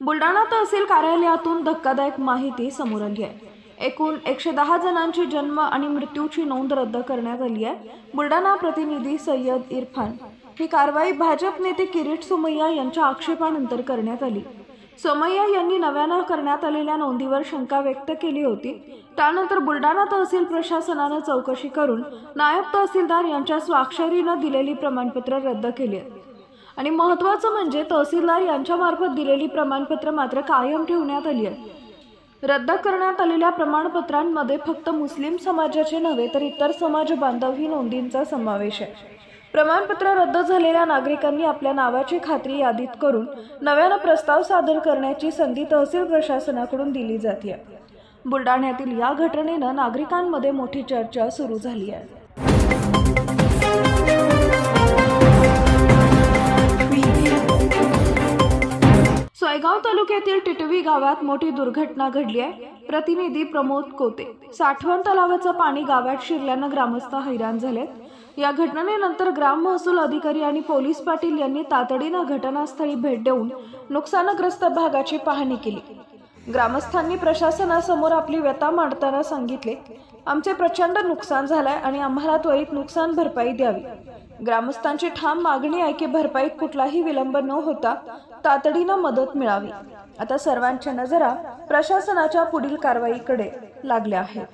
बुलढाणा तहसील कार्यालयातून धक्कादायक माहिती समोर आली आहे. एकूण एकशे दहा जणांची जन्म आणि मृत्यूची नोंद रद्द करण्यात आली आहे. बुलढाणा प्रतिनिधी सय्यद इरफान. ही कारवाई भाजप नेते किरीट सोमय्या यांच्या आक्षेपानंतर करण्यात आली. सोमय्या यांनी नव्यानं करण्यात आलेल्या नोंदीवर शंका व्यक्त केली होती. त्यानंतर बुलडाणा तहसील प्रशासनानं चौकशी करून नायब तहसीलदार यांच्या स्वाक्षरीनं दिलेली प्रमाणपत्र रद्द केली आहेत आणि महत्त्वाचं म्हणजे तहसीलदार यांच्यामार्फत दिलेली प्रमाणपत्र मात्र कायम ठेवण्यात आली आहेत रद्द करण्यात आलेल्या प्रमाणपत्रांमध्ये फक्त मुस्लिम समाजाचे नव्हे तर इतर समाज बांधवही नोंदींचा समावेश आहे. प्रमाणपत्र रद्द झालेल्या नागरिकांनी आपल्या नावाची खात्री यादीत करून नव्यानं प्रस्ताव सादर करण्याची संधी तहसील प्रशासनाकडून दिली जाते. बुलढाण्यातील या घटनेनं नागरिकांमध्ये मोठी चर्चा सुरू झाली आहे. नायगाव तालुक्यातील टिटवी गावात मोठी दुर्घटना घडली आहे. प्रतिनिधी प्रमोद कोते. साठवण तलावाचं पाणी गावात शिरल्यानं ग्रामस्थ हैराण झालेत. या घटनेनंतर ग्राम महसूल अधिकारी आणि पोलीस पाटील यांनी तातडीनं घटनास्थळी भेट देऊन नुकसानग्रस्त भागाची पाहणी केली. ग्रामस्थांनी प्रशासनासमोर आपली व्यथा मांडताना सांगितले. आमचे प्रचंड नुकसान झालंय आणि आम्हाला त्वरित नुकसान भरपाई द्यावी. ग्रामस्थांची ठाम मागणी आहे की भरपाईत कुठलाही विलंब न होता तातडीनं मदत मिळावी. आता सर्वांच्या नजरा प्रशासनाच्या पुढील कारवाईकडे लागल्या आहेत.